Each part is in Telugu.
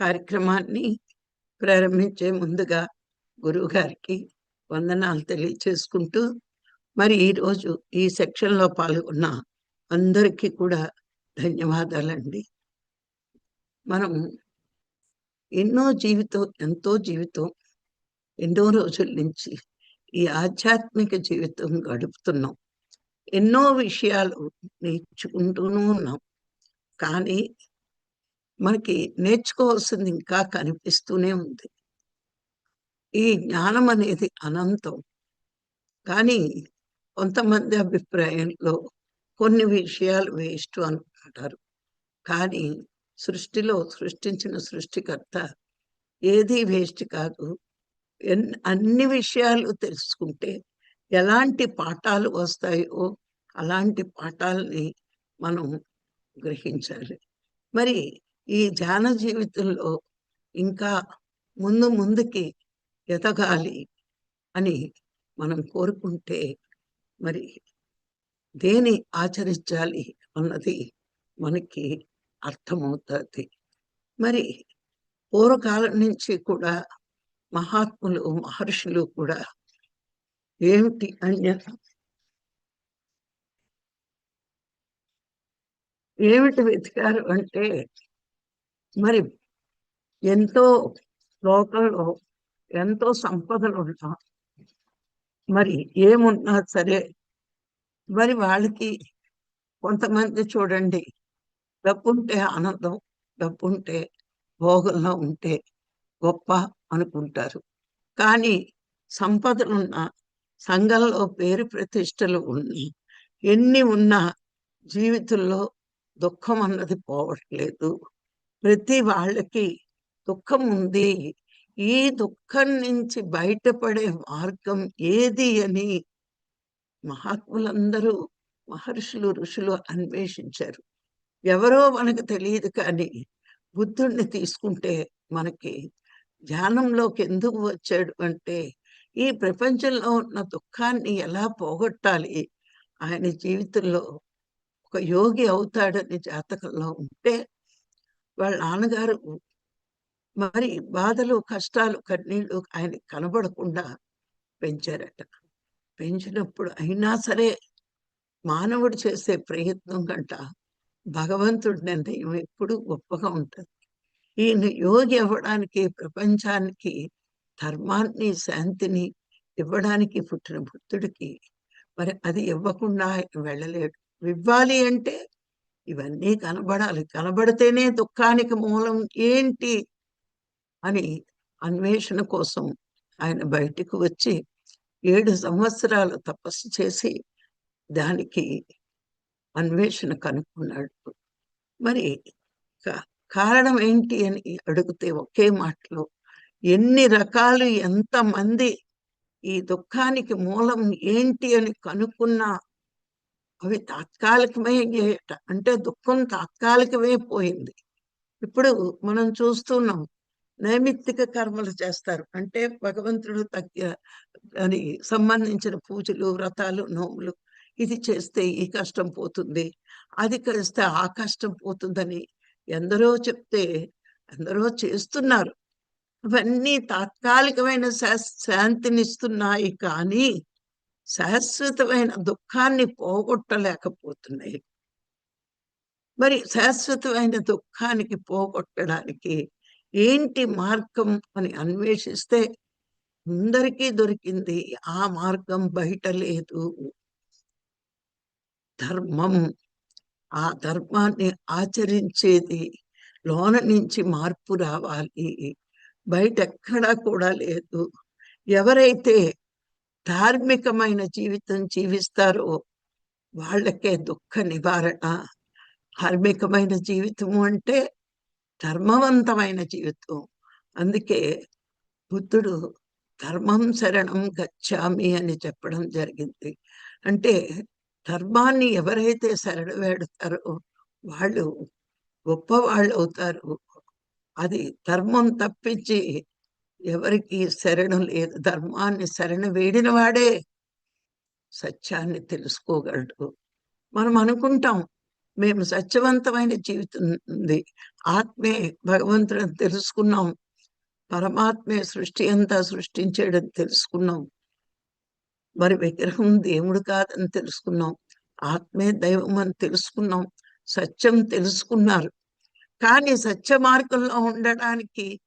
కార్యక్రమాన్ని ప్రారంభించే ముందుగా గురువు గారికి వందనాలు తెలియచేసుకుంటూ మరి ఈరోజు ఈ సెక్షన్లో పాల్గొన్న అందరికీ కూడా ధన్యవాదాలండి. మనం ఎన్నో జీవితం ఎంతో జీవితం ఎన్నో రోజుల నుంచి ఈ ఆధ్యాత్మిక జీవితం గడుపుతున్నాం. ఎన్నో విషయాలు నేర్చుకుంటూనే ఉన్నాం. కానీ మనకి నేర్చుకోవాల్సింది ఇంకా కనిపిస్తూనే ఉంది. ఈ జ్ఞానం అనేది అనంతం. కానీ కొంతమంది అభిప్రాయంలో కొన్ని విషయాలు వేస్ట్ అనుకుంటారు కానీ సృష్టిలో సృష్టించిన సృష్టికర్త ఏది వేస్ట్ కాదు. అన్ని విషయాలు తెలుసుకుంటే ఎలాంటి పాఠాలు వస్తాయో అలాంటి పాఠాలని మనం గ్రహించాలి. మరి ఈ ధ్యాన జీవితంలో ఇంకా ముందు ముందుకి ఎదగాలి అని మనం కోరుకుంటే మరి దేని ఆచరించాలి అన్నది మనకి అర్థమవుతుంది. మరి పూర్వకాలం నుంచి కూడా మహాత్ములు మహర్షులు కూడా ఏమిటి అన్య ఏమిటి వెతికారు అంటే మరి ఎంతో లోకంలో ఎంతో సంపదలు ఉన్నా మరి ఏమున్నా సరే మరి వాళ్ళకి కొంతమంది చూడండి డబ్బుంటే ఆనందం డబ్బుంటే భోగంలో ఉంటే గొప్ప అనుకుంటారు. కానీ సంపదలున్న సంఘంలో పేరు ప్రతిష్టలు ఉన్నా ఎన్ని ఉన్నా జీవితంలో దుఃఖం అన్నది పోవట్లేదు. ప్రతి వాళ్ళకి దుఃఖం ఉంది. ఈ దుఃఖం నుంచి బయటపడే మార్గం ఏది అని మహాత్ములందరూ మహర్షులు ఋషులు అన్వేషించారు. ఎవరో మనకు తెలియదు కానీ బుద్ధుణ్ణి తీసుకుంటే మనకి ధ్యానంలోకి ఎందుకు వచ్చాడు అంటే ఈ ప్రపంచంలో ఉన్న దుఃఖాన్ని ఎలా పోగొట్టాలి? ఆయన జీవితంలో ఒక యోగి అవుతాడని జాతకంలో ఉంటే వాళ్ళ నాన్నగారు మరి బాధలు కష్టాలు కన్నీళ్ళు ఆయన కనబడకుండా పెంచారట. పెంచినప్పుడు అయినా సరే మానవుడు చేసే ప్రయత్నం కంట భగవంతుడి నిర్ణయం ఎప్పుడు గొప్పగా ఉంటుంది. ఈయన యోగి అవ్వడానికి ప్రపంచానికి ధర్మాన్ని శాంతిని ఇవ్వడానికి పుట్టిన బుద్ధుడికి మరి అది ఇవ్వకుండా వెళ్ళలేడు. ఇవ్వాలి అంటే ఇవన్నీ కనబడాలి. కనబడితేనే దుఃఖానికి మూలం ఏంటి అని అన్వేషణ కోసం ఆయన బయటికి వచ్చి ఏడు సంవత్సరాలు తపస్సు చేసి దానికి అన్వేషణ కనుక్కున్నాడు. మరి కారణం ఏంటి అని అడిగితే ఒకే మాటలో ఎన్ని రకాలు ఎంతమంది ఈ దుఃఖానికి మూలం ఏంటి అని కనుక్కున్నా అవి తాత్కాలికమే అంటే దుఃఖం తాత్కాలికమే పోయింది. ఇప్పుడు మనం చూస్తున్నాం నైమిత్తిక కర్మలు చేస్తారు. అంటే భగవంతుడు తగ్గ అని సంబంధించిన పూజలు వ్రతాలు నోములు ఇది చేస్తే ఈ కష్టం పోతుంది అది కలిస్తే ఆ కష్టం పోతుందని ఎందరో చెప్తే ఎందరో చేస్తున్నారు. అవన్నీ తాత్కాలికమైన శాంతినిస్తున్నాయి కానీ శాశ్వతమైన దుఃఖాన్ని పోగొట్టలేకపోతున్నాయి. మరి శాశ్వతమైన దుఃఖానికి పోగొట్టడానికి ఏంటి మార్గం అని అన్వేషిస్తే అందరికీ దొరికింది ఆ మార్గం బయట లేదు. ధర్మం. ఆ ధర్మాన్ని ఆచరించేది లోన నుంచి మార్పు రావాలి. బయట ఎక్కడా కూడా లేదు. ఎవరైతే ధార్మికమైన జీవితం జీవిస్తారో వాళ్ళకే దుఃఖ నివారణ. ధార్మికమైన జీవితము అంటే ధర్మవంతమైన జీవితం. అందుకే బుద్ధుడు ధర్మం శరణం గచ్చామి అని చెప్పడం జరిగింది. అంటే ధర్మాన్ని ఎవరైతే శరణ వేడతారో వాళ్ళు గొప్పవాళ్ళు అవుతారు అది ధర్మం తప్పించి ఎవరికి శరణం లేదు. ధర్మాన్ని శరణ వేడిన వాడే సత్యాన్ని తెలుసుకోగలడు. మనం అనుకుంటాం మేము సత్యవంతమైన జీవితం ఉంది. ఆత్మే భగవంతుని తెలుసుకున్నాం. పరమాత్మే సృష్టి అంతా సృష్టించేయడం తెలుసుకున్నాం. మరి విగ్రహం దేవుడు కాదని తెలుసుకున్నాం. ఆత్మే దైవం అని తెలుసుకున్నాం. సత్యం తెలుసుకున్నారు. కానీ సత్య మార్గంలో ఉండడానికి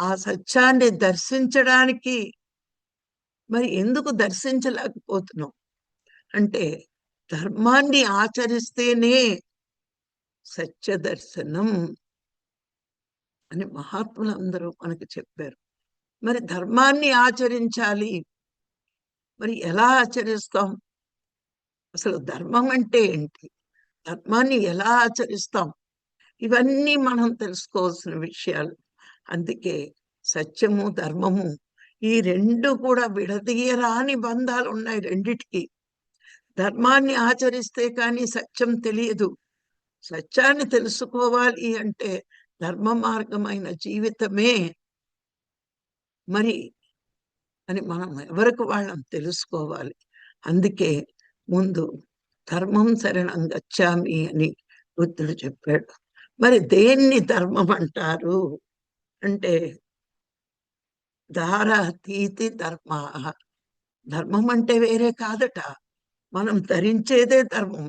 ఆ సత్యాన్ని దర్శించడానికి మరి ఎందుకు దర్శించలేకపోతున్నాం? అంటే ధర్మాన్ని ఆచరిస్తేనే సత్య దర్శనం అని మహాత్ములందరూ మనకు చెప్పారు. మరి ధర్మాన్ని ఆచరించాలి. మరి ఎలా ఆచరిస్తాం? అసలు ధర్మం అంటే ఏంటి? ధర్మాన్ని ఎలా ఆచరిస్తాం? ఇవన్నీ మనం తెలుసుకోవాల్సిన విషయాలు. అందుకే సత్యము ధర్మము ఈ రెండు కూడా విడదీయరాని బంధాలు ఉన్నాయి రెండిటికి. ధర్మాన్ని ఆచరిస్తే కానీ సత్యం తెలియదు. సత్యాన్ని తెలుసుకోవాలి అంటే ధర్మ మార్గమైన జీవితమే. మరి అని మనం ఎవరికి వాళ్ళం తెలుసుకోవాలి. అందుకే ముందు ధర్మం శరణం గచ్చామి అని బుద్ధుడు చెప్పాడు. మరి దేన్ని ధర్మం అంటారు? అంటే దార తీతి ధర్మ. ధర్మం అంటే వేరే కాదట. మనం ధరించేదే ధర్మం.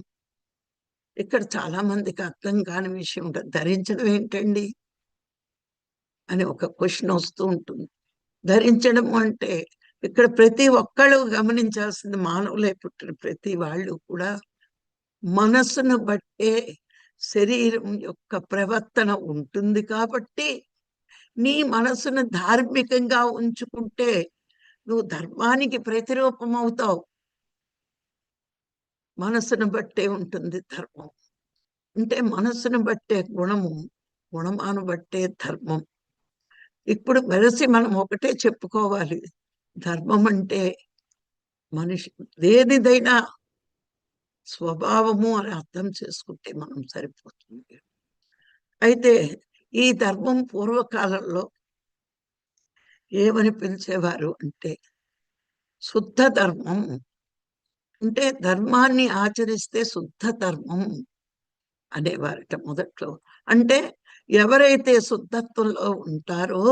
ఇక్కడ చాలా మందికి అర్థం కాని విషయం ఉంటుంది ధరించడం ఏంటండి? అని ఒక క్వశ్చన్ వస్తూ ఉంటుంది. ధరించడం అంటే ఇక్కడ ప్రతి ఒక్కళ్ళు గమనించాల్సింది మానవులే పుట్టిన ప్రతి వాళ్ళు కూడా మనస్సును బట్టే శరీరం యొక్క ప్రవర్తన ఉంటుంది కాబట్టి నీ మనసును ధార్మికంగా ఉంచుకుంటే నువ్వు ధర్మానికి ప్రతిరూపం అవుతావు మనసును బట్టే ఉంటుంది ధర్మం. అంటే మనసును బట్టే గుణము గుణమాను బట్టే ధర్మం. ఇప్పుడు కలిసి మనం ఒకటే చెప్పుకోవాలి. ధర్మం అంటే మనిషి దేనిదైనా స్వభావము అని అర్థం చేసుకుంటే మనం సరిపోతుంది. అయితే ఈ ధర్మం పూర్వకాలంలో ఏమని పిలిచేవారు అంటే శుద్ధ ధర్మం. అంటే ధర్మాన్ని ఆచరిస్తే శుద్ధ ధర్మం అనేవారట మొదట్లో. అంటే ఎవరైతే శుద్ధత్వంలో ఉంటారో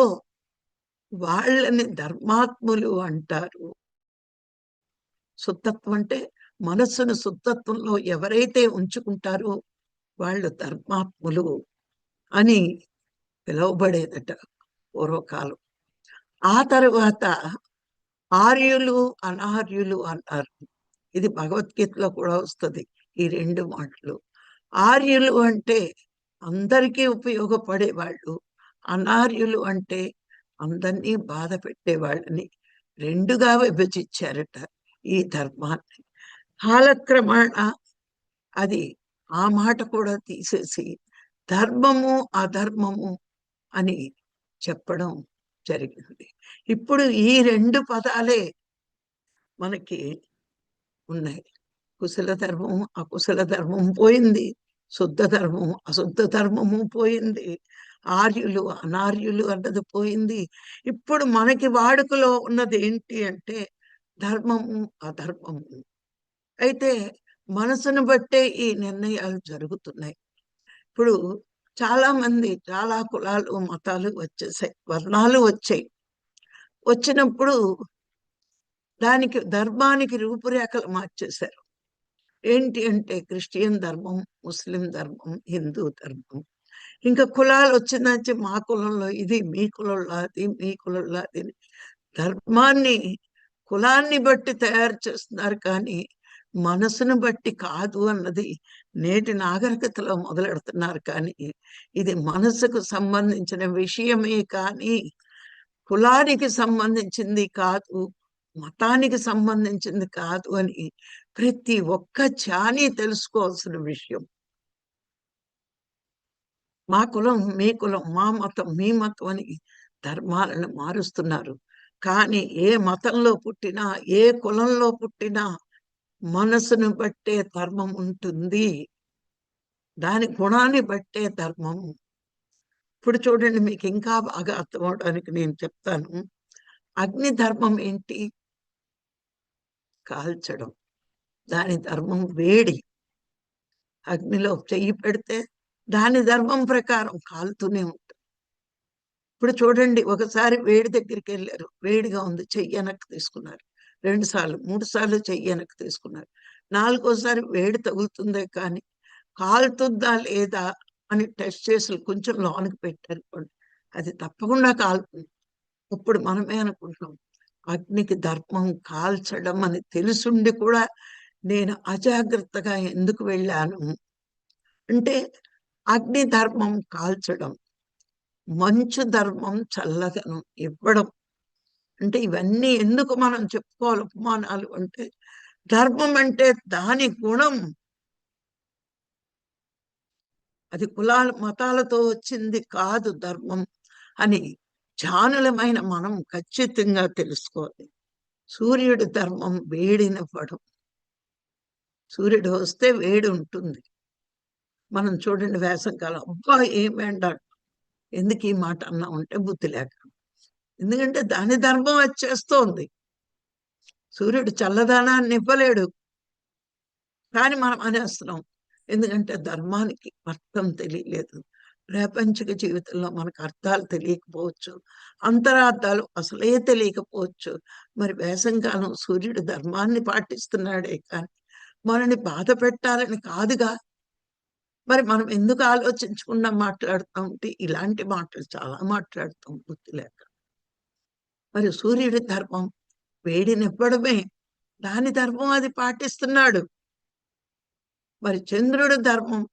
వాళ్ళని ధర్మాత్ములు అంటారు. శుద్ధత్వం అంటే మనస్సును శుద్ధత్వంలో ఎవరైతే ఉంచుకుంటారో వాళ్ళు ధర్మాత్ములు అని పిలువబడేదట పూర్వకాలం. ఆ తర్వాత ఆర్యులు అనార్యులు అన్నారు. ఇది భగవద్గీతలో కూడా వస్తుంది ఈ రెండు మాటలు. ఆర్యులు అంటే అందరికీ ఉపయోగపడేవాళ్ళు అనార్యులు అంటే అందరినీ బాధ పెట్టేవాళ్ళని రెండుగా విభజించారట ఈ ధర్మాన్ని. కాలక్రమేణ అది ఆ మాట కూడా తీసేసి ధర్మము అధర్మము అని చెప్పడం జరిగింది. ఇప్పుడు ఈ రెండు పదాలే మనకి ఉన్నాయి. కుశల ధర్మం అకుశల ధర్మం పోయింది. శుద్ధ ధర్మం అశుద్ధ ధర్మము పోయింది. ఆర్యులు అనార్యులు అన్నది పోయింది. ఇప్పుడు మనకి వాడుకలో ఉన్నది ఏంటి అంటే ధర్మము అధర్మము. అయితే మనసును బట్టే ఈ నిర్ణయాలు జరుగుతున్నాయి. ఇప్పుడు చాలా మంది చాలా కులాలు మతాలు వచ్చేసాయి. వర్ణాలు వచ్చాయి. వచ్చినప్పుడు దానికి ధర్మానికి రూపురేఖలు మార్చేశారు. ఏంటి అంటే క్రిస్టియన్ ధర్మం ముస్లిం ధర్మం హిందూ ధర్మం. ఇంకా కులాలు వచ్చిందంటే మా కులంలో ఇది మీ కులంలో అది మీ కులంలో అది ధర్మాన్ని కులాన్ని బట్టి తయారు చేస్తున్నారు కానీ మనసును బట్టి కాదు అన్నది నేటి నాగరికతలో మొదలెడుతున్నారు కానీ ఇది మనసుకు సంబంధించిన విషయమే కానీ కులానికి సంబంధించింది కాదు మతానికి సంబంధించింది కాదు అని ప్రతి ఒక్క చాని తెలుసుకోవాల్సిన విషయం. మా కులం మీ కులం మా మతం మీ మతం అని ధర్మాలను మారుస్తున్నారు. కానీ ఏ మతంలో పుట్టినా ఏ కులంలో పుట్టినా మనసును బట్టే ధర్మం ఉంటుంది. దాని గుణాన్ని బట్టే ధర్మం. ఇప్పుడు చూడండి మీకు ఇంకా బాగా అర్థం అవడానికి నేను చెప్తాను. అగ్ని ధర్మం ఏంటి? కాల్చడం. దాని ధర్మం వేడి. అగ్నిలో చెయ్యి పెడితే దాని ధర్మం ప్రకారం కాలుతూనే ఉంటుంది ఇప్పుడు చూడండి ఒకసారి వేడి దగ్గరికి వెళ్ళారు. వేడిగా ఉంది చెయ్యి వెనక్కి తీసుకున్నారు. రెండు సార్లు మూడు సార్లు చెయ్యి వెనక్కి తీసుకున్నారు. నాలుగోసారి వేడి తగులుతుందే కానీ కాలుతుందా లేదా అని టెస్ట్ చేసి కొంచెం లోనికి పెట్టారు అది తప్పకుండా కాలుతుంది. ఇప్పుడు మనమే అనుకుంటున్నాం అగ్నికి దర్పం కాల్చడం అని తెలుసుండి కూడా నేను అజాగ్రత్తగా ఎందుకు వెళ్ళాను? అంటే అగ్ని ధర్మం కాల్చడం మంచు ధర్మం చల్లదనం ఇవ్వడం అంటే ఇవన్నీ ఎందుకు మనం చెప్పుకోవాలి ఉపమానాలు అంటే ధర్మం అంటే దాని గుణం. అది కులాల మతాలతో వచ్చింది కాదు ధర్మం అని జానులమైన మనం ఖచ్చితంగా తెలుసుకోవాలి. సూర్యుడి ధర్మం వేడినివ్వడం. సూర్యుడు వస్తే వేడి ఉంటుంది. మనం చూడండి వేసంకాలం అబ్బా ఏం ఎందుకు ఈ మాట అన్నా ఉంటే బుద్ధి లేక. ఎందుకంటే దాని ధర్మం వచ్చేస్తోంది సూర్యుడు చల్లదనాన్ని ఇవ్వలేడు. కానీ మనం అనేస్తున్నాం ఎందుకంటే ధర్మానికి అర్థం తెలియలేదు. ప్రాపంచిక జీవితంలో మనకు అర్థాలు తెలియకపోవచ్చు. అంతరార్థాలు అసలే తెలియకపోవచ్చు. మరి వేసంకాలం సూర్యుడు ధర్మాన్ని పాటిస్తున్నాడే కానీ మనని బాధ పెట్టాలని కాదుగా? మరి మనం ఎందుకు ఆలోచించకుండా మాట్లాడుతూ ఉంటే ఇలాంటి మాటలు చాలా మాట్లాడుతాం బుద్ధి లేక మరి సూర్యుడి ధర్మం వేడినివ్వడమే దాని ధర్మం అది పాటిస్తున్నాడు. మరి చంద్రుడి ధర్మం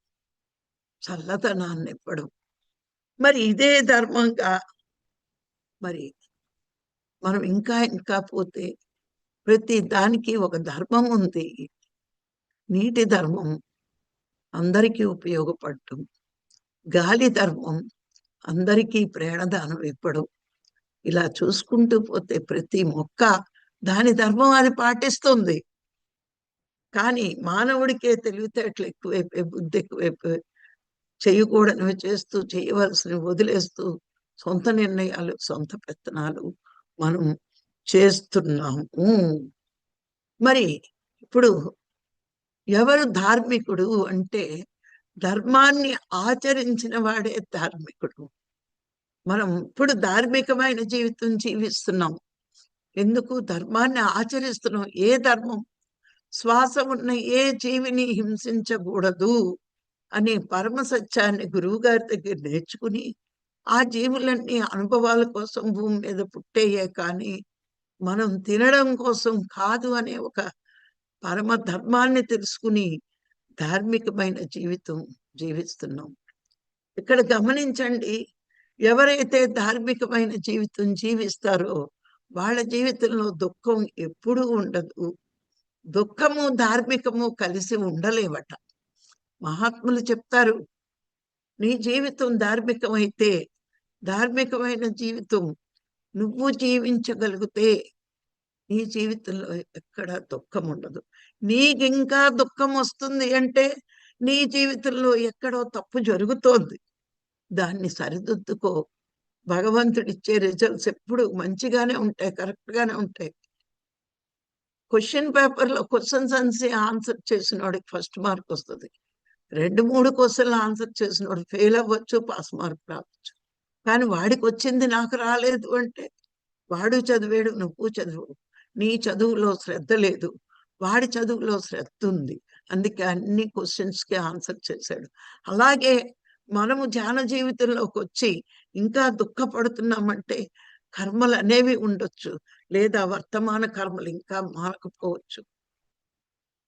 చల్లతనాన్ని ఇవ్వడం. మరి ఇదే ధర్మంగా మరి మనం ఇంకా ఇంకా పోతే ప్రతి దానికి ఒక ధర్మం ఉంది. నీటి ధర్మం అందరికీ ఉపయోగపడటం. గాలి ధర్మం అందరికీ ప్రేరణదానం ఇవ్వడం. ఇలా చూసుకుంటూ పోతే ప్రతి మొక్క దాని ధర్మం అది పాటిస్తుంది. కానీ మానవుడికే తెలివితేటలు ఎక్కువైపోయి బుద్ధి ఎక్కువైపోయి చేయకూడనివి చేస్తూ చేయవలసినవి వదిలేస్తూ సొంత నిర్ణయాలు సొంత పెత్తనాలు మనం చేస్తున్నాము. మరి ఇప్పుడు ఎవరు ధార్మికుడు అంటే ధర్మాన్ని ఆచరించిన వాడే ధార్మికుడు. మనం ఇప్పుడు ధార్మికమైన జీవితం జీవిస్తున్నాం. ఎందుకు? ధర్మాన్ని ఆచరిస్తున్నాం. ఏ ధర్మం? శ్వాస ఉన్న ఏ జీవిని హింసించకూడదు అనే పరమ సత్యాన్ని గురువు గారి దగ్గర నేర్చుకుని ఆ జీవులన్నీ అనుభవాల కోసం భూమి మీద పుట్టేయే కానీ మనం తినడం కోసం కాదు అనే ఒక పరమ ధర్మాన్ని తెలుసుకుని ధార్మికమైన జీవితం జీవిస్తున్నాం. ఇక్కడ గమనించండి ఎవరైతే ధార్మికమైన జీవితం జీవిస్తారో వాళ్ళ జీవితంలో దుఃఖం ఎప్పుడూ ఉండదు. దుఃఖము ధార్మికము కలిసి ఉండలేవట. మహాత్ములు చెప్తారు నీ జీవితం ధార్మికమైతే ధార్మికమైన జీవితం నువ్వు జీవించగలిగితే నీ జీవితంలో ఎక్కడ దుఃఖం ఉండదు. నీకింకా దుఃఖం వస్తుంది అంటే నీ జీవితంలో ఎక్కడో తప్పు జరుగుతోంది. దాన్ని సరిదిద్దుకో. భగవంతుడిచ్చే రిజల్ట్స్ ఎప్పుడు మంచిగానే ఉంటాయి కరెక్ట్ గానే ఉంటాయి. క్వశ్చన్ పేపర్లో క్వశ్చన్స్ అన్సి ఆన్సర్ చేసిన వాడికి ఫస్ట్ మార్క్ వస్తుంది. రెండు మూడు క్వశ్చన్లు ఆన్సర్ చేసిన వాడు ఫెయిల్ అవ్వచ్చు పాస్ మార్క్ రావచ్చు. కానీ వాడికి వచ్చింది నాకు రాలేదు అంటే వాడు చదివాడు నువ్వు చదువు నీ చదువులో శ్రద్ధ లేదు. వాడి చదువులో శ్రద్ధ ఉంది. అందుకే అన్ని క్వశ్చన్స్కి ఆన్సర్ చేశాడు. అలాగే మనము ధ్యాన జీవితంలోకి వచ్చి ఇంకా దుఃఖపడుతున్నామంటే కర్మలు అనేవి ఉండొచ్చు. లేదా వర్తమాన కర్మలు ఇంకా మారకపోవచ్చు.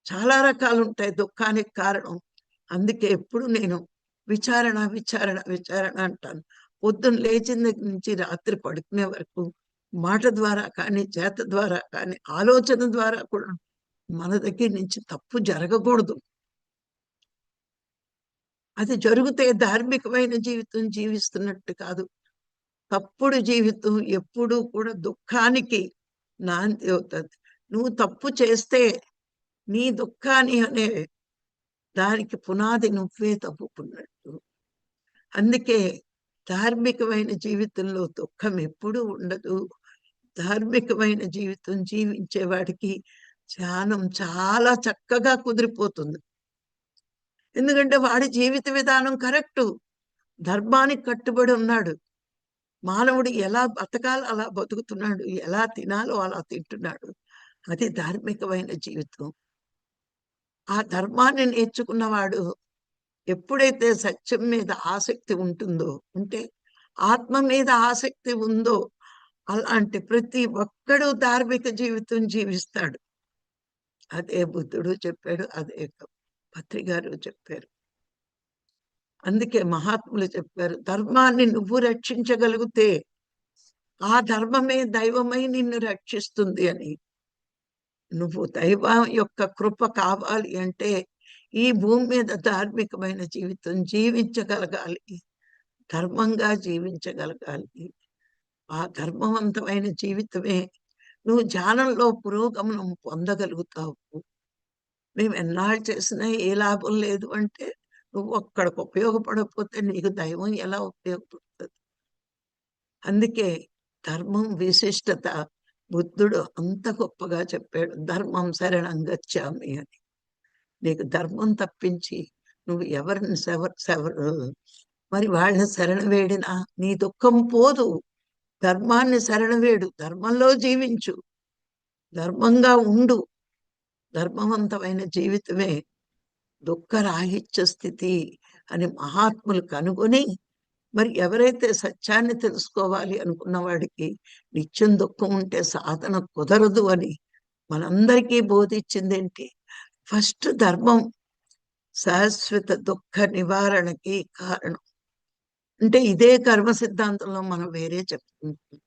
చాలా రకాలు ఉంటాయి దుఃఖానికి కారణం. అందుకే ఎప్పుడు నేను విచారణ విచారణ విచారణ అంటాను. పొద్దున్న లేచిన దగ్గర నుంచి రాత్రి పడుకునే వరకు మాట ద్వారా కానీ చేత ద్వారా కానీ ఆలోచన ద్వారా కూడా మన దగ్గర నుంచి తప్పు జరగకూడదు. అది జరిగితే ధార్మికమైన జీవితం జీవిస్తున్నట్టు కాదు. తప్పుడు జీవితం ఎప్పుడూ కూడా దుఃఖానికి నాంది అవుతుంది. నువ్వు తప్పు చేస్తే నీ దుఃఖాన్ని అనే దానికి పునాది నువ్వే తప్పుకున్నట్టు అందుకే ధార్మికమైన జీవితంలో దుఃఖం ఎప్పుడూ ఉండదు. ధార్మికమైన జీవితం జీవించే వాడికి ధ్యానం చాలా చక్కగా కుదిరిపోతుంది. ఎందుకంటే వాడి జీవిత విధానం కరెక్టు. ధర్మానికి కట్టుబడి ఉన్నాడు. మానవుడు ఎలా బతకాలో అలా బతుకుతున్నాడు ఎలా తినాలో అలా తింటున్నాడు. అది ధార్మికమైన జీవితం. ఆ ధర్మాన్ని నేర్చుకున్నవాడు ఎప్పుడైతే సత్యం మీద ఆసక్తి ఉంటుందో అంటే ఆత్మ మీద ఆసక్తి ఉందో అలాంటి ప్రతి ఒక్కడు ధార్మిక జీవితం జీవిస్తాడు. అదే బుద్ధుడు చెప్పాడు అదే పత్రి గారు చెప్పారు. అందుకే మహాత్ములు చెప్పారు ధర్మాన్ని నువ్వు రక్షించగలిగితే ఆ ధర్మమే దైవమై నిన్ను రక్షిస్తుంది అని. నువ్వు దైవం యొక్క కృప కావాలి అంటే ఈ భూమి మీద ధార్మికమైన జీవితం జీవించగలగాలి. ధర్మంగా జీవించగలగాలి. ఆ ధర్మవంతమైన జీవితమే నువ్వు ధ్యానంలో పురోగమనం పొందగలుగుతావు. మేము ఎన్నాళ్ళు చేసినా ఏ లాభం లేదు అంటే నువ్వు అక్కడికి ఉపయోగపడకపోతే నీకు దైవం ఎలా ఉపయోగపడుతుంది? అందుకే ధర్మం విశిష్టత. బుద్ధుడు అంత గొప్పగా చెప్పాడు ధర్మం శరణం గచ్చామి అని. నీకు ధర్మం తప్పించి నువ్వు ఎవరిని సెవరు సెవరు మరి వాళ్ళని శరణ వేడినా నీ దుఃఖం పోదు. ధర్మాన్ని శరణ వేడు ధర్మంలో జీవించు. ధర్మంగా ఉండు. ధర్మవంతమైన జీవితమే దుఃఖరాహిత్య స్థితి అని మహాత్ములు కనుగొని మరి ఎవరైతే సత్యాన్ని తెలుసుకోవాలి అనుకున్న వాడికి నిత్యం దుఃఖం ఉంటే సాధన కుదరదు అని మనందరికీ బోధించింది ఏంటి ఫస్ట్ ధర్మం శాశ్వత దుఃఖ నివారణకి కారణం. అంటే ఇదే కర్మ సిద్ధాంతంలో మనం వేరే చెప్తుంటాం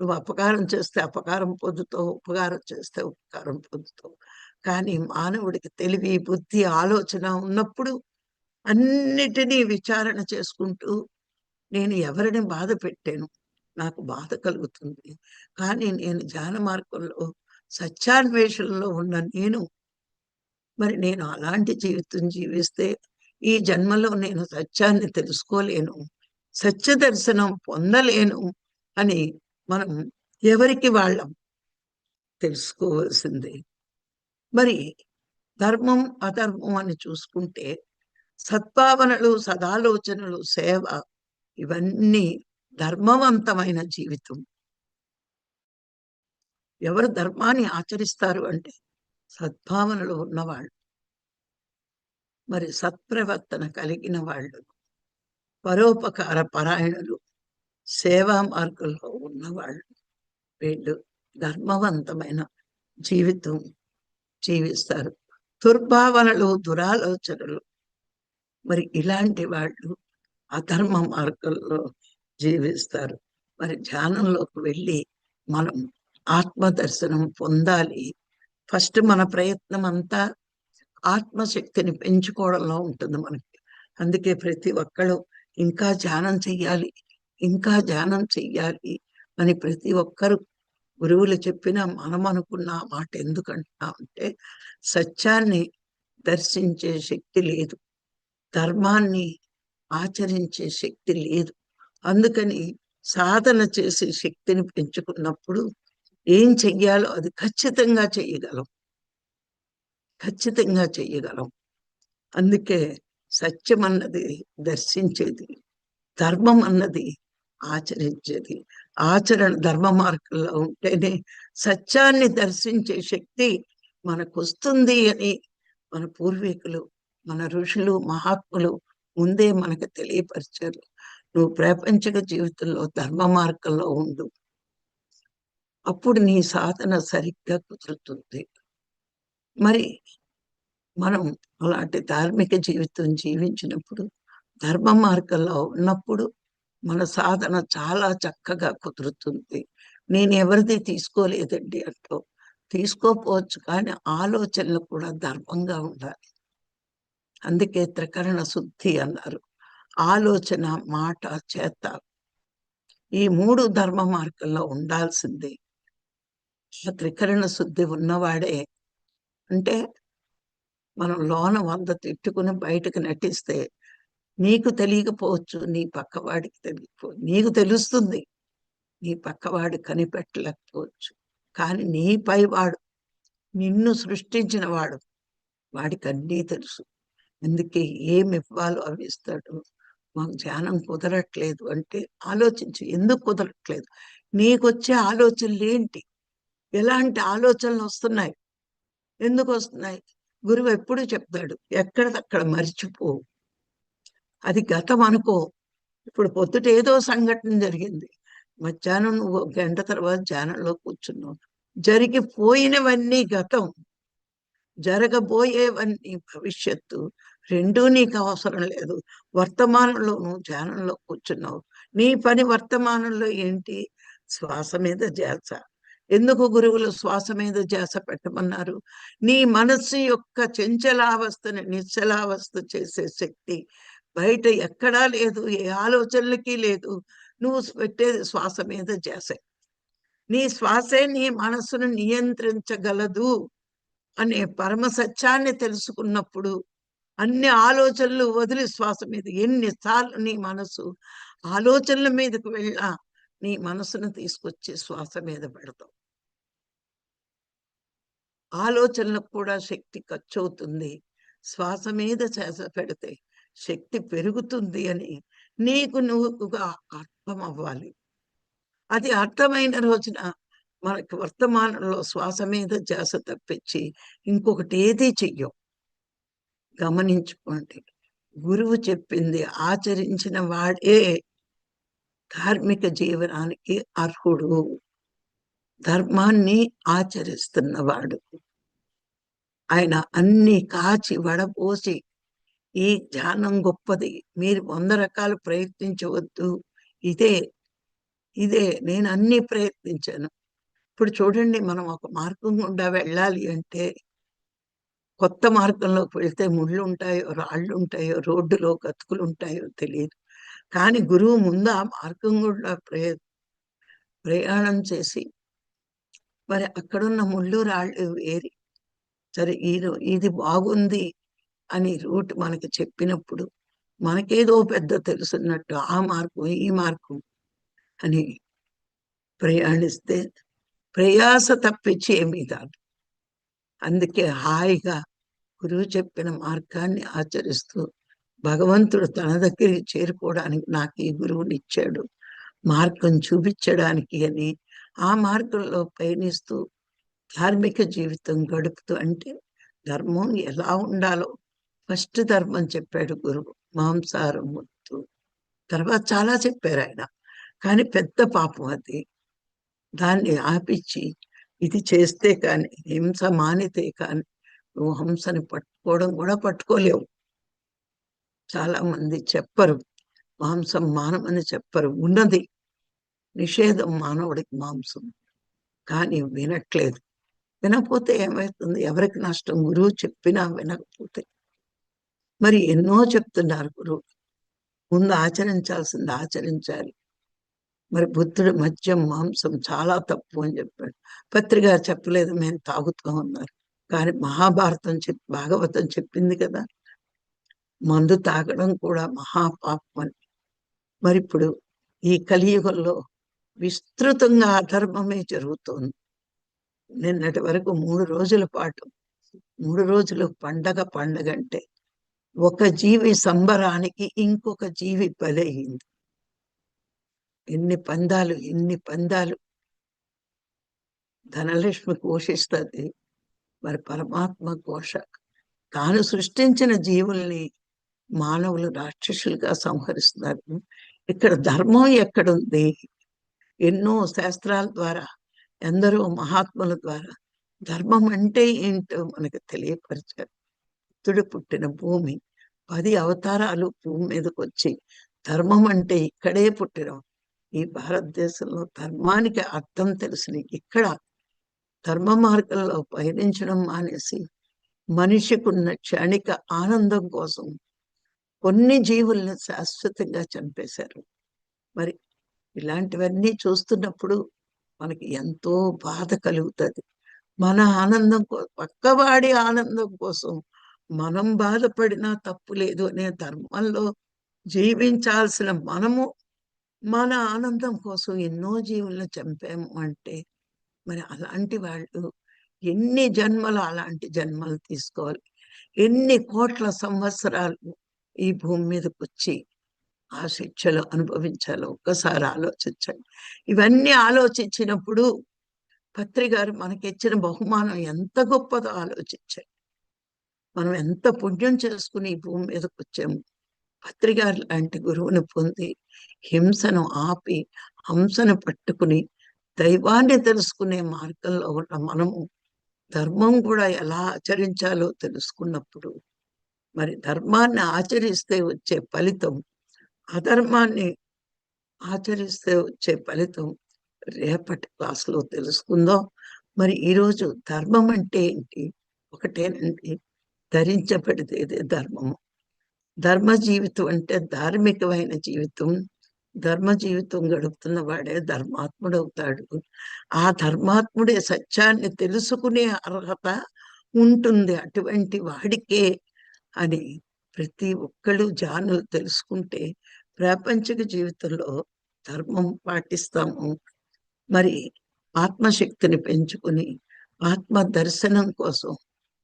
నువ్వు అపకారం చేస్తే అపకారం పొందుతావు ఉపకారం చేస్తే ఉపకారం పొందుతావు. కానీ మానవుడికి తెలివి బుద్ధి ఆలోచన ఉన్నప్పుడు అన్నిటినీ విచారణ చేసుకుంటూ నేను ఎవరిని బాధ పెట్టాను? నాకు బాధ కలుగుతుంది. కానీ నేను ధ్యాన మార్గంలో సత్యాన్వేషణలో ఉన్న నేను మరి నేను అలాంటి జీవితం జీవిస్తే ఈ జన్మలో నేను సత్యాన్ని తెలుసుకోలేను సత్య దర్శనం పొందలేను అని మనం ఎవరికి వాళ్ళం తెలుసుకోవాల్సిందే. మరి ధర్మం అధర్మం అని చూసుకుంటే సద్భావనలు సదాలోచనలు సేవ ఇవన్నీ ధర్మవంతమైన జీవితం. ఎవరు ధర్మాన్ని ఆచరిస్తారు అంటే సద్భావనలు ఉన్నవాళ్ళు. మరి సత్ప్రవర్తన కలిగిన వాళ్ళు పరోపకార పరాయణులు సేవా మార్గంలో ఉన్నవాళ్ళు. వీళ్ళు ధర్మవంతమైన జీవితం. జీవిస్తారు. దుర్భావనలు దురాలోచనలు. మరి ఇలాంటి వాళ్ళు అధర్మ మార్గంలో జీవిస్తారు. మరి ధ్యానంలోకి వెళ్ళి మనం ఆత్మదర్శనం పొందాలి. ఫస్ట్ మన ప్రయత్నం అంతా ఆత్మశక్తిని పెంచుకోవడంలో ఉంటుంది మనకి. అందుకే ప్రతి ఒక్కళ్ళు ఇంకా ధ్యానం చెయ్యాలి ఇంకా ధ్యానం చెయ్యాలి అని ప్రతి ఒక్కరు గురువులు చెప్పిన మనం అనుకున్న మాట ఎందుకంటా అంటే సత్యాన్ని దర్శించే శక్తి లేదు. ధర్మాన్ని ఆచరించే శక్తి లేదు. అందుకని సాధన చేసే శక్తిని పెంచుకున్నప్పుడు ఏం చెయ్యాలో అది ఖచ్చితంగా చెయ్యగలం. ఖచ్చితంగా చెయ్యగలం. అందుకే సత్యం అన్నది దర్శించేది ధర్మం అన్నది ఆచరించేది. ఆచరణ ధర్మ మార్గంలో ఉంటేనే సత్యాన్ని దర్శించే శక్తి మనకు వస్తుంది అని మన పూర్వీకులు మన ఋషులు మహాత్ములు ముందే మనకు తెలియపరిచారు. నువ్వు ప్రాపంచిక జీవితంలో ధర్మ మార్గంలో ఉండు. అప్పుడు నీ సాధన సరిగ్గా కుదురుతుంది. మరి మనం అలాంటి ధార్మిక జీవితం జీవించినప్పుడు ధర్మ మార్గంలో ఉన్నప్పుడు మన సాధన చాలా చక్కగా కుదురుతుంది. నేను ఎవరిది తీసుకోలేదండి అంటూ. తీసుకోపోవచ్చు కానీ ఆలోచనలు కూడా ధర్మంగా ఉండాలి. అందుకే త్రికరణ శుద్ధి అన్నారు. ఆలోచన మాట చేత. ఈ మూడు ధర్మ మార్గంలో ఉండాల్సిందే. ఆ త్రికరణ శుద్ధి ఉన్నవాడే. అంటే మనం లోన వంద తిట్టుకుని బయటకు నటిస్తే నీకు తెలియకపోవచ్చు నీ పక్కవాడికి తెలియకపో నీకు తెలుస్తుంది. నీ పక్కవాడు కనిపెట్టలేకపోవచ్చు. కానీ నీ పైవాడు నిన్ను సృష్టించిన వాడు వాడికి అన్నీ తెలుసు. అందుకే ఏమి ఇవ్వాలో అవి ఇస్తాడు. మాకు ధ్యానం కుదరట్లేదు అంటే ఆలోచించు. ఎందుకు కుదరట్లేదు? నీకొచ్చే ఆలోచనలు ఏంటి? ఎలాంటి ఆలోచనలు వస్తున్నాయి? ఎందుకు వస్తున్నాయి? గురువు ఎప్పుడు చెప్తాడు ఎక్కడిదక్కడ మర్చిపోవు అది గతం అనుకో ఇప్పుడు పొద్దుట ఏదో సంఘటన జరిగింది. మధ్యాహ్నం నువ్వు ఒక గంట తర్వాత ధ్యానంలో కూర్చున్నావు. జరిగిపోయినవన్నీ గతం. జరగబోయేవన్నీ భవిష్యత్తు. రెండూ నీకు అవసరం లేదు. వర్తమానంలో నువ్వు ధ్యానంలో కూర్చున్నావు. నీ పని వర్తమానంలో ఏంటి? శ్వాస మీద ధ్యాస. ఎందుకు గురువులు శ్వాస మీద ధ్యాస పెట్టమన్నారు? నీ మనస్సు యొక్క చంచలావస్థని నిశ్చలావస్థ చేసే శక్తి బయట ఎక్కడా లేదు ఏ ఆలోచనలకి లేదు. నువ్వు పెట్టేది శ్వాస మీద చేసే నీ శ్వాసే నీ మనస్సును నియంత్రించగలదు అనే పరమ సత్యాన్ని తెలుసుకున్నప్పుడు అన్ని ఆలోచనలు వదిలి శ్వాస మీద. ఎన్నిసార్లు నీ మనసు ఆలోచనల మీదకు వెళ్ళా నీ మనసును తీసుకొచ్చి శ్వాస మీద పెడతావు. ఆలోచనలకు కూడా శక్తి ఖర్చు అవుతుంది శ్వాస మీద చేస పెడితే శక్తి పెరుగుతుంది అని నీకు నువ్వుగా అర్థం అవ్వాలి అది అర్థమైన రోజున మనకి వర్తమానంలో శ్వాస మీద జాస తప్పించి ఇంకొకటి ఏది చెయ్యం గమనించుకోండి. గురువు చెప్పింది ఆచరించిన వాడే కార్మిక జీవనానికి అర్హుడు. ధర్మాన్ని ఆచరిస్తున్నవాడు ఆయన అన్ని కాచి వడపోసి ఈ ధ్యానం గొప్పది. మీరు వంద రకాలు ప్రయత్నించవద్దు. ఇదే ఇదే నేను అన్ని ప్రయత్నించాను. ఇప్పుడు చూడండి మనం ఒక మార్గం గుండా వెళ్ళాలి అంటే కొత్త మార్గంలోకి వెళ్తే ముళ్ళు ఉంటాయో రాళ్ళు ఉంటాయో రోడ్డులో గతుకులు ఉంటాయో తెలియదు కానీ గురువు ముందు ఆ మార్గం గుండా ప్రయ ప్రయాణం చేసి మరి అక్కడున్న ముళ్ళు రాళ్ళు వేరి సరే ఇది ఇది బాగుంది అని రూట్ మనకు చెప్పినప్పుడు మనకేదో పెద్ద తెలుసున్నట్టు ఆ మార్గం ఈ మార్గం అని ప్రయాణిస్తే ప్రయాస తప్పించి ఏమీ కాదు. అందుకే హాయిగా గురువు చెప్పిన మార్గాన్ని ఆచరిస్తూ భగవంతుడు తన దగ్గరికి చేరుకోవడానికి నాకు ఈ గురువుని ఇచ్చాడు. మార్గం చూపించడానికి అని ఆ మార్గంలో పయనిస్తూ ధార్మిక జీవితం గడుపుతూ అంటే ధర్మం ఎలా ఉండాలో ఫస్ట్ ధర్మం చెప్పాడు గురువు మాంసారం ముత్తు తర్వాత చాలా చెప్పారు ఆయన. కానీ పెద్ద పాపం అది. దాన్ని ఆపిచ్చి ఇది చేస్తే కానీ హింస మానితే కానీ నువ్వు హంసని పట్టుకోవడం కూడా పట్టుకోలేవు. చాలా మంది చెప్పరు. మాంసం మానమని చెప్పరు. ఉన్నది. నిషేధం మానవుడికి మాంసం. కానీ వినట్లేదు. వినకపోతే ఏమవుతుంది ఎవరికి నష్టం? గురువు చెప్పినా వినకపోతే. మరి ఎన్నో చెప్తున్నారు గురువు ముందు ఆచరించాల్సింది ఆచరించాలి. మరి బుద్ధుడు మద్యం మాంసం చాలా తప్పు అని చెప్పాడు. పత్రిక చెప్పలేదు మేము తాగుతూ ఉన్నారు. కానీ మహాభారతం చెప్పి భాగవతం చెప్పింది కదా. మందు తాగడం కూడా మహాపాపం అని. మరి ఇప్పుడు ఈ కలియుగంలో విస్తృతంగా అధర్మమే జరుగుతోంది. నిన్నటి వరకు మూడు రోజుల పాటు మూడు రోజులు పండగ పండగ అంటే ఒక జీవి సంబరానికి ఇంకొక జీవి బలయింది ఎన్ని పందాలు ఎన్ని పందాలు. ధనలక్ష్మి ఘోషిస్తుంది మరి పరమాత్మ ఘోష తాను సృష్టించిన జీవుల్ని మానవులు రాక్షసులుగా సంహరిస్తున్నారు. ఇక్కడ ధర్మం ఎక్కడుంది? ఎన్నో శాస్త్రాల ద్వారా ఎందరో మహాత్ముల ద్వారా ధర్మం అంటే ఏంటో మనకు తెలియపరిచారు. భక్తుడు పుట్టిన భూమి పది అవతారాలు భూమి మీదకి వచ్చి ధర్మం అంటే ఇక్కడే పుట్టిన. ఈ భారతదేశంలో ధర్మానికి అర్థం తెలిసిన ఇక్కడ ధర్మ మార్గంలో పయనించడం మానేసి మనిషికున్న క్షణిక ఆనందం కోసం కొన్ని జీవుల్ని శాశ్వతంగా చంపేశారు. మరి ఇలాంటివన్నీ చూస్తున్నప్పుడు మనకి ఎంతో బాధ కలుగుతుంది. మన ఆనందం పక్కవాడి ఆనందం కోసం మనం బాధపడినా తప్పు లేదు అనే ధర్మంలో జీవించాల్సిన మనము మన ఆనందం కోసం ఎన్నో జీవులను చంపాము అంటే మరి అలాంటి వాళ్ళు ఎన్ని జన్మలు అలాంటి జన్మలు తీసుకోవాలి? ఎన్ని కోట్ల సంవత్సరాలు ఈ భూమి మీదకి వచ్చి ఆ శిక్షలు అనుభవించాలో? ఒక్కసారి ఆలోచించండి. ఇవన్నీ ఆలోచించినప్పుడు పత్రి గారు మనకిచ్చిన బహుమానం ఎంత గొప్పదో ఆలోచించండి. మనం ఎంత పుణ్యం చేసుకుని ఈ భూమి మీదకి వచ్చాము. పత్రికారు లాంటి గురువుని పొంది హింసను ఆపి హంసను పట్టుకుని దైవాన్ని తెలుసుకునే మార్గంలో ఉన్న మనము ధర్మం కూడా ఎలా ఆచరించాలో తెలుసుకున్నప్పుడు మరి ధర్మాన్ని ఆచరిస్తే వచ్చే ఫలితం అధర్మాన్ని ఆచరిస్తే వచ్చే ఫలితం రేపటి క్లాసులో తెలుసుకుందాం. మరి ఈరోజు ధర్మం అంటే ఏంటి? ఒకటేనండి. ధరించబడితే ధర్మము. ధర్మ జీవితం అంటే ధార్మికమైన జీవితం. ధర్మ జీవితం గడుపుతున్న వాడే ధర్మాత్ముడు అవుతాడు ఆ ధర్మాత్ముడే సత్యాన్ని తెలుసుకునే అర్హత ఉంటుంది. అటువంటి వాడికే అని ప్రతి ఒక్కళ్ళు జానులు తెలుసుకుంటే ప్రాపంచిక జీవితంలో ధర్మం పాటిస్తాము. మరి ఆత్మశక్తిని పెంచుకుని ఆత్మ దర్శనం కోసం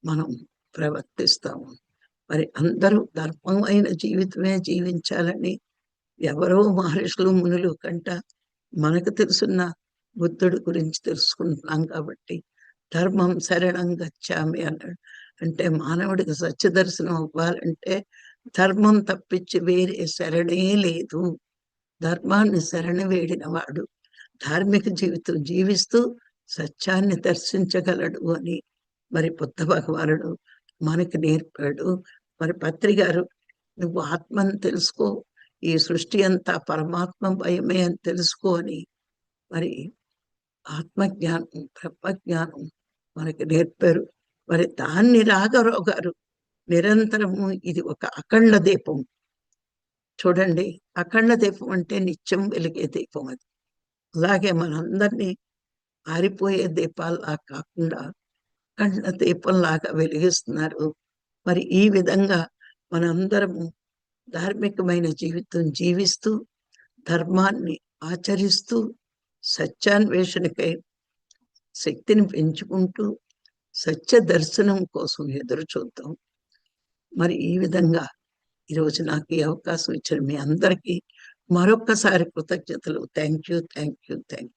మనం ప్రవర్తిస్తాము. మరి అందరూ ధర్మమైన జీవితమే జీవించాలని ఎవరో మహర్షులు మునులు కంట మనకు తెలుసున్న బుద్ధుడు గురించి తెలుసుకుంటున్నాం కాబట్టి ధర్మం శరణం గచ్చామి అన్నాడు. అంటే మానవుడికి సత్య దర్శనం అవ్వాలంటే ధర్మం తప్పించి వేరే శరణే లేదు. ధర్మాన్ని శరణ వేడిన వాడు ధార్మిక జీవితం జీవిస్తూ సత్యాన్ని దర్శించగలడు అని మరి బుద్ధ భగవానుడు మనకి నేర్పాడు. మరి పత్రి గారు నువ్వు ఆత్మను తెలుసుకో. ఈ సృష్టి అంతా పరమాత్మ భయమే అని తెలుసుకో అని. మరి ఆత్మజ్ఞానం బ్రహ్మజ్ఞానం మనకి నేర్పారు. మరి దాన్ని రాఘరావు గారు నిరంతరము ఇది ఒక అఖండ దీపం. చూడండి అఖండ దీపం అంటే నిత్యం వెలిగే దీపం అది. అలాగే మనందరినీ ఆరిపోయే దీపాల్లా కాకుండా కళ్ళ దీపంలాగా వెలిగిస్తున్నారు. మరి ఈ విధంగా మనందరము ధార్మికమైన జీవితం జీవిస్తూ ధర్మాన్ని ఆచరిస్తూ సత్యాన్వేషణకై శక్తిని పెంచుకుంటూ సత్య దర్శనం కోసం ఎదురు చూద్దాం. మరి ఈ విధంగా ఈరోజు నాకు ఈ అవకాశం ఇచ్చిన మీ అందరికీ మరొక్కసారి కృతజ్ఞతలు. Thank you thank you thank